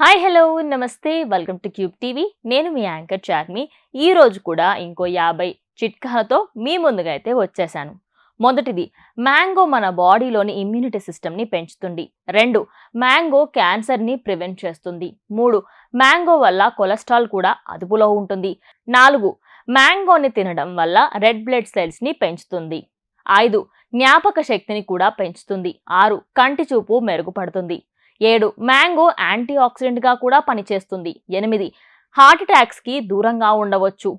Hi hello నమస్తే. Welcome to cube TV. నేను మీ యాంకర్ చార్మి. ఈరోజు కూడా ఇంకో యాభై చిట్కాలతో మీ ముందుగా అయితే వచ్చేసాను. మొదటిది మ్యాంగో మన బాడీలోని ఇమ్యూనిటీ సిస్టమ్ని పెంచుతుంది. రెండు మ్యాంగో క్యాన్సర్ని ప్రివెంట్ చేస్తుంది. మూడు మ్యాంగో వల్ల కొలెస్ట్రాల్ కూడా అదుపులో ఉంటుంది. నాలుగు మ్యాంగోని తినడం వల్ల రెడ్ బ్లడ్ సెల్స్ని పెంచుతుంది. ఐదు జ్ఞాపక శక్తిని కూడా పెంచుతుంది. ఆరు కంటి చూపు మెరుగుపడుతుంది. ఏడు మ్యాంగో యాంటీ ఆక్సిడెంట్గా కూడా పనిచేస్తుంది. ఎనిమిది హార్ట్ అటాక్స్కి దూరంగా ఉండవచ్చు.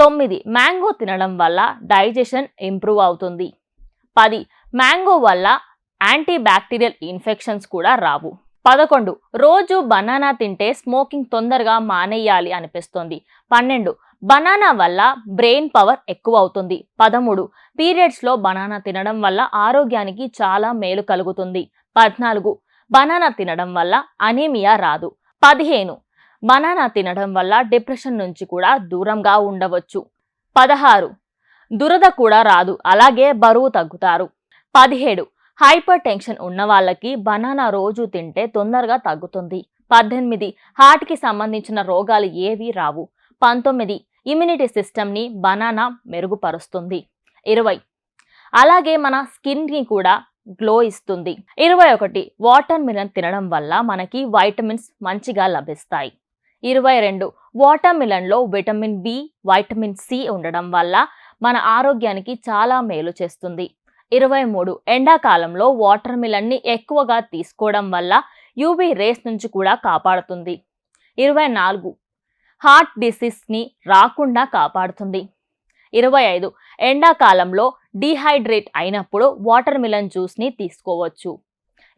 తొమ్మిది మ్యాంగో తినడం వల్ల డైజెషన్ ఇంప్రూవ్ అవుతుంది. పది మ్యాంగో వల్ల యాంటీ బ్యాక్టీరియల్ ఇన్ఫెక్షన్స్ కూడా రావు. పదకొండు రోజు బనానా తింటే స్మోకింగ్ తొందరగా మానేయాలి అనిపిస్తుంది. పన్నెండు బనానా వల్ల బ్రెయిన్ పవర్ ఎక్కువ అవుతుంది. పదమూడు పీరియడ్స్లో బనానా తినడం వల్ల ఆరోగ్యానికి చాలా మేలు కలుగుతుంది. పద్నాలుగు బనానా తినడం వల్ల అనీమియా రాదు. పదిహేను. బనానా తినడం వల్ల డిప్రెషన్ నుంచి కూడా దూరంగా ఉండవచ్చు. పదహారు. దురద కూడా రాదు అలాగే బరువు తగ్గుతారు. పదిహేడు. హైపర్ టెన్షన్ ఉన్న వాళ్ళకి బనానా రోజు తింటే తొందరగా తగ్గుతుంది. పద్దెనిమిది. హార్ట్కి సంబంధించిన రోగాలు ఏవీ రావు. పంతొమ్మిది. ఇమ్యూనిటీ సిస్టమ్ని బనానా మెరుగుపరుస్తుంది. ఇరవై. అలాగే మన స్కిన్ని కూడా గ్లో ఇస్తుంది. ఇరవై ఒకటి వాటర్ మిలన్ తినడం వల్ల మనకి వైటమిన్స్ మంచిగా లభిస్తాయి. ఇరవై రెండు వాటర్ మిలన్లో విటమిన్ బి వైటమిన్ సి ఉండడం వల్ల మన ఆరోగ్యానికి చాలా మేలు చేస్తుంది. ఇరవై మూడు ఎండాకాలంలో వాటర్ మిలన్ని ఎక్కువగా తీసుకోవడం వల్ల యూవీ రేస్ నుంచి కూడా కాపాడుతుంది. ఇరవై నాలుగు హార్ట్ డిసీజ్ని రాకుండా కాపాడుతుంది. ఇరవై ఐదు. ఎండాకాలంలో డీహైడ్రేట్ అయినప్పుడు వాటర్ మిలన్ జ్యూస్ని తీసుకోవచ్చు.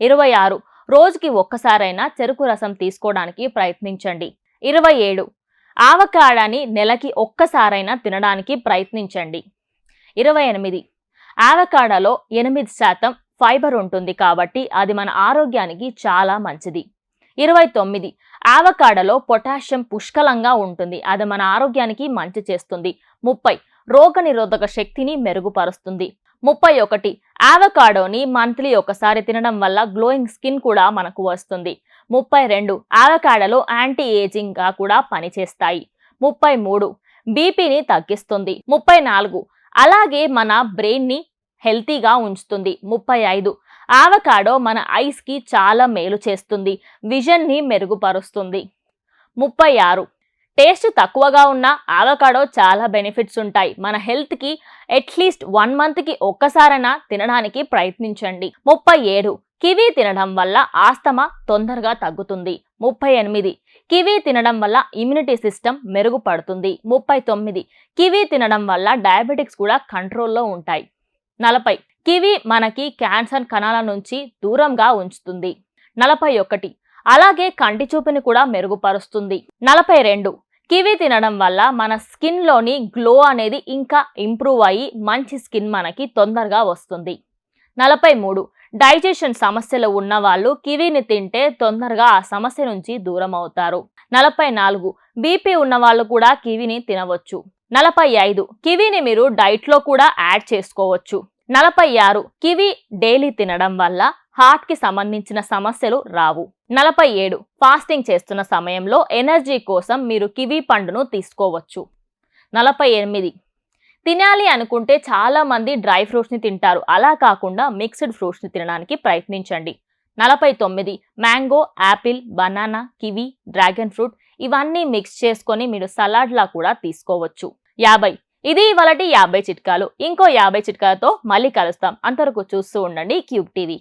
ఇరవై ఆరు. రోజుకి ఒక్కసారైనా చెరుకు రసం తీసుకోవడానికి ప్రయత్నించండి. ఇరవై ఏడు. ఆవకాడాని నెలకి ఒక్కసారైనా తినడానికి ప్రయత్నించండి. ఇరవై ఎనిమిది. ఆవకాడాలో ఎనిమిది శాతం ఫైబర్ ఉంటుంది కాబట్టి అది మన ఆరోగ్యానికి చాలా మంచిది. ఇరవై తొమ్మిది. ఆవకాడలో పొటాషియం పుష్కలంగా ఉంటుంది. అది మన ఆరోగ్యానికి మంచి చేస్తుంది. ముప్పై. రోగనిరోధక శక్తిని మెరుగుపరుస్తుంది. ముప్పై ఒకటి ఆవకాడోని మంత్లీ ఒకసారి తినడం వల్ల గ్లోయింగ్ స్కిన్ కూడా మనకు వస్తుంది. ముప్పై రెండు ఆవకాడలో యాంటీ ఏజింగ్గా కూడా పనిచేస్తాయి. ముప్పై మూడు బీపీని తగ్గిస్తుంది. ముప్పై నాలుగు అలాగే మన బ్రెయిన్ని హెల్తీగా ఉంచుతుంది. ముప్పై ఐదు ఆవకాడో మన ఐస్కి చాలా మేలు చేస్తుంది. విజన్ని మెరుగుపరుస్తుంది. ముప్పై ఆరు టేస్ట్ తక్కువగా ఉన్న ఆవకాడో చాలా బెనిఫిట్స్ ఉంటాయి. మన హెల్త్కి అట్లీస్ట్ వన్ మంత్కి ఒక్కసారైనా తినడానికి ప్రయత్నించండి. ముప్పై ఏడు. కివీ తినడం వల్ల ఆస్తమా తొందరగా తగ్గుతుంది. ముప్పై ఎనిమిది. కివీ తినడం వల్ల ఇమ్యూనిటీ సిస్టమ్ మెరుగుపడుతుంది. ముప్పై తొమ్మిది. కివీ తినడం వల్ల డయాబెటిక్స్ కూడా కంట్రోల్లో ఉంటాయి. నలభై. కివీ మనకి క్యాన్సర్ కణాల నుంచి దూరంగా ఉంచుతుంది. నలభై ఒకటి. అలాగే కంటి చూపుని కూడా మెరుగుపరుస్తుంది. నలభై రెండు. కివి తినడం వల్ల మన స్కిన్లోని గ్లో అనేది ఇంకా ఇంప్రూవ్ అయ్యి మంచి స్కిన్ మనకి తొందరగా వస్తుంది. నలభై మూడు. డైజెషన్ సమస్యలు ఉన్న వాళ్ళు కివీని తింటే తొందరగా ఆ సమస్య నుంచి దూరం అవుతారు. నలభై నాలుగు. బీపీ ఉన్న వాళ్ళు కూడా కివీని తినవచ్చు. నలభై ఐదు. కివీని మీరు డైట్లో కూడా యాడ్ చేసుకోవచ్చు. నలభై ఆరు. కివి డైలీ తినడం వల్ల హార్ట్కి సంబంధించిన సమస్యలు రావు. నలభై ఏడు. ఫాస్టింగ్ చేస్తున్న సమయంలో ఎనర్జీ కోసం మీరు కివి పండును తీసుకోవచ్చు. నలభై ఎనిమిది. తినాలి అనుకుంటే చాలా మంది డ్రై ఫ్రూట్స్ని తింటారు. అలా కాకుండా మిక్స్డ్ ఫ్రూట్స్ని తినడానికి ప్రయత్నించండి. నలభై తొమ్మిది. Mango apple banana kiwi dragon fruit ఇవన్నీ మిక్స్ చేసుకొని మీరు సలాడ్లా కూడా తీసుకోవచ్చు. యాభై. ఇది ఇవాళటి యాభై చిట్కాలు. ఇంకో యాభై చిట్కాలతో మళ్ళీ కలుస్తాం. అంతవరకు చూస్తూ ఉండండి క్యూబ్ టీవీ.